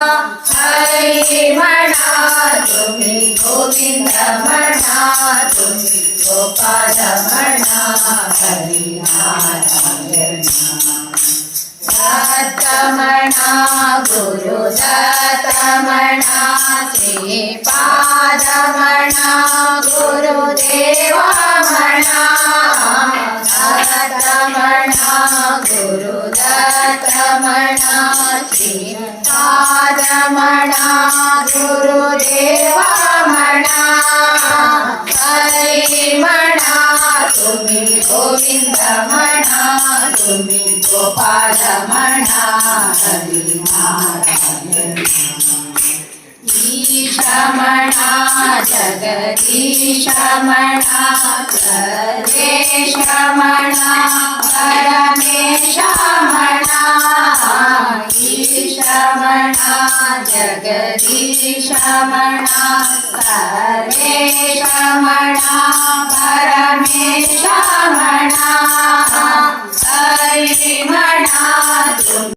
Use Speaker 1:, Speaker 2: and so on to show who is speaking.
Speaker 1: हरी म्हणा तुम्ही गोविंद म्हणा तुम्ही गोपाल म्हणा हरी नारायण दत्त म्हणा गुरु दत्त म्हणा श्रीपाद म्हणा गुरुदेवा म्हणा दत्त म्हणा गुरु दत्त म्हणा श्रीपाद म्हणा गुरुदेवा म्हणा हरी म्हणा तुम्ही गोविंद म्हणा तुम्ही गोपाल म्हणा हरी नारायण ईश म्हणा रमणा जगदीशमणा सर्वेशमणा परमेशमणा हरिमणा